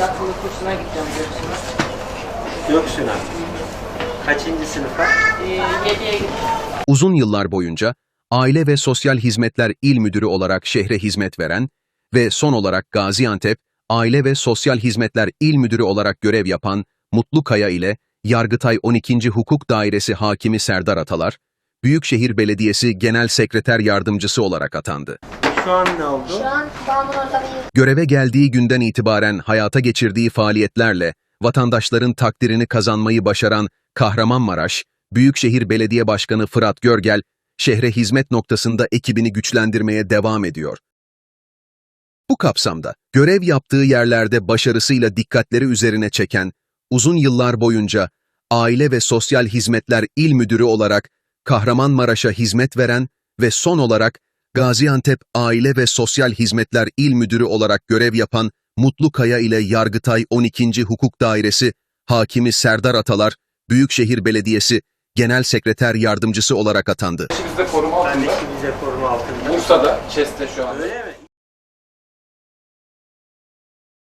yatılı kursuna gideceğim Göksu'na. Göksu'na. Kaçıncı sınıfa? Ee, 7'ye gideceğim. Uzun yıllar boyunca Aile ve Sosyal Hizmetler İl Müdürü olarak şehre hizmet veren ve son olarak Gaziantep Aile ve Sosyal Hizmetler İl Müdürü olarak görev yapan Mutlu Kaya ile Yargıtay 12. Hukuk Dairesi Hakimi Serdar Atalar, Büyükşehir Belediyesi Genel Sekreter Yardımcısı olarak atandı. Şu an ne oldu? Şu an Bağımlı Ortamı Göreve geldiği günden itibaren hayata geçirdiği faaliyetlerle vatandaşların takdirini kazanmayı başaran Kahramanmaraş, Büyükşehir Belediye Başkanı Fırat Görgel, şehre hizmet noktasında ekibini güçlendirmeye devam ediyor. Bu kapsamda görev yaptığı yerlerde başarısıyla dikkatleri üzerine çeken, uzun yıllar boyunca Aile ve Sosyal Hizmetler İl Müdürü olarak Kahramanmaraş'a hizmet veren ve son olarak Gaziantep Aile ve Sosyal Hizmetler İl Müdürü olarak görev yapan Mutlu Kaya ile Yargıtay 12. Hukuk Dairesi Hakimi Serdar Atalar, Büyükşehir Belediyesi Genel Sekreter Yardımcısı olarak atandı. İçimizde koruma Ben de altında. ikimize koruma altında. Bursa'da, ÇES'te şu an. Öyle mi?